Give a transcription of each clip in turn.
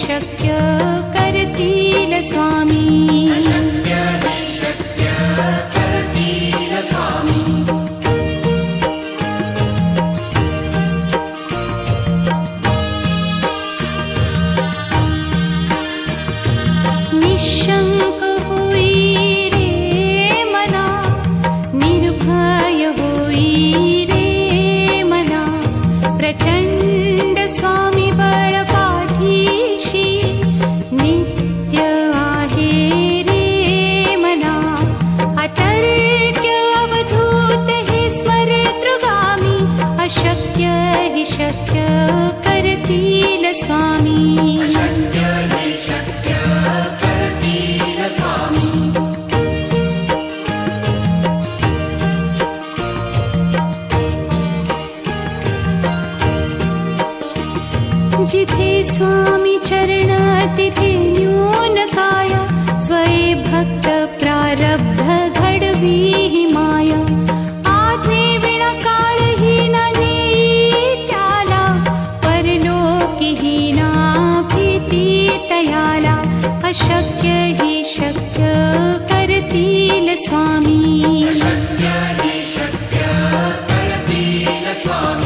शक्य करतील स्वामी जिथे स्वामी चरण तिथे न्यूनकाया स्वये भक्त प्रारब्ध घडवी ही माया आधे बिना काल ही न त्याला परलोक भीति तयाला अशक्य ही शक्य करतील स्वामी अशक्य ही शक्य करतील स्वामी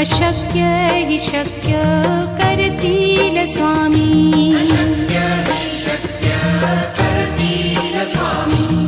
अशक्य हि शक्य करतील स्वामी स्वामी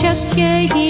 शक्य हि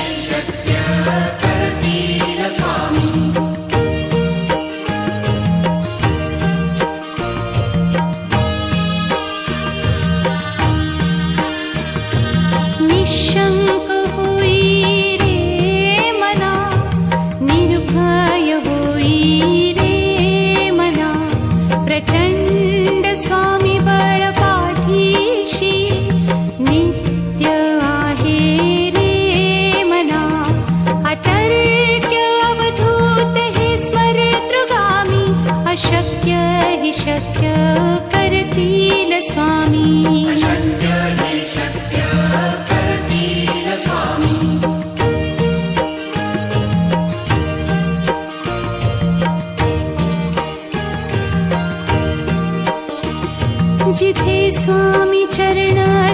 जिते स्वामी काया स्वय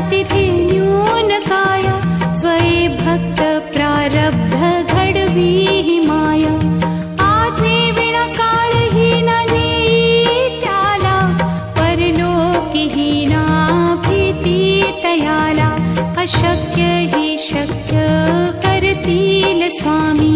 भक्त चरणातिथिन्यूनकाय स्वये भक्तप्रारब्धगढवी माया आत्मीणकालहीना नीत्याला परलोकिहीनाप्रति तयाला अशक्य ही शक्य करतिल स्वामी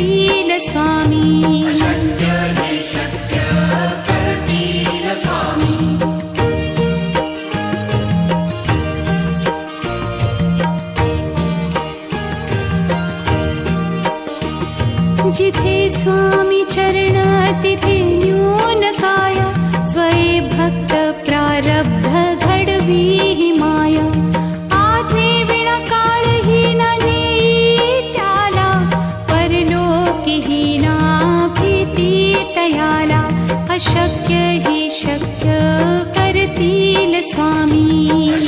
करतील स्वामी जिथे स्वामी चरण तिथे কপিল স্বামী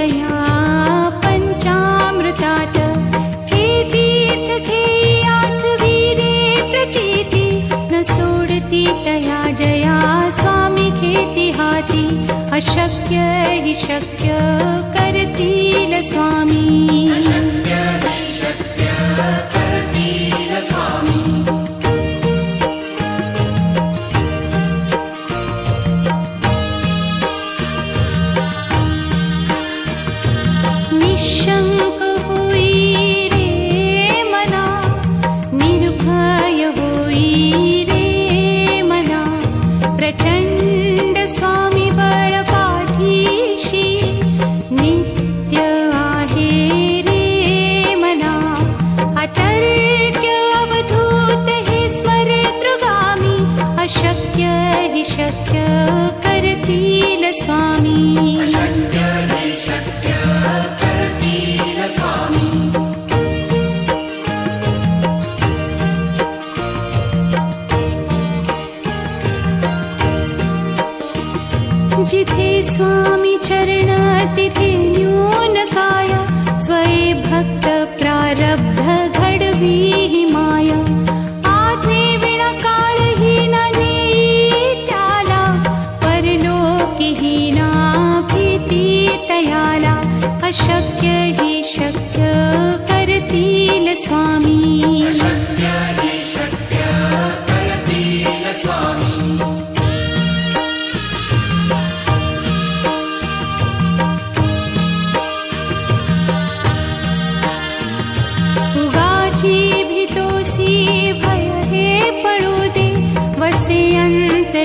तया पञ्चामृतात् केतीर्थेयां वीरे प्रचेति न सोडति तया जया स्वामी केतिहाति अशक्य हि शक्य करति स्वामी स्वामी चरणातिथिन्यूनकाय स्वयम् भक्तप्रारब्ध गडवी माया आग्नेना नीत्याला परलोकिहीनाप्रीति स्वामी अशक्य हि शक्य स्वामी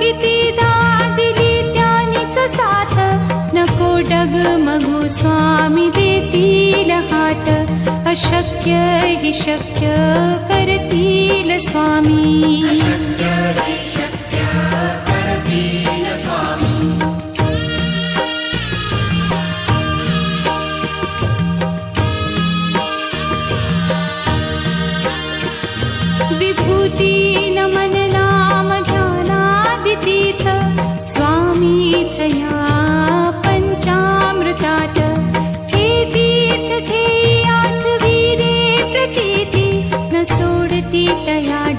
कितीदा दिली त्यानीच साथ नको डग डगमगू स्वामी देतील हात अशक्य ही शक्य करतील स्वामी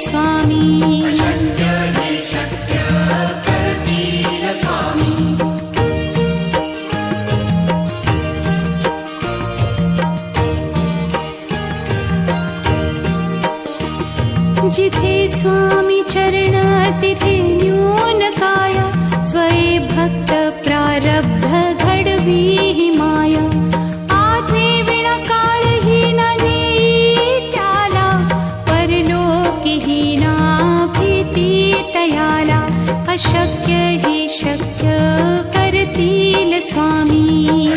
स्वामी स्वामी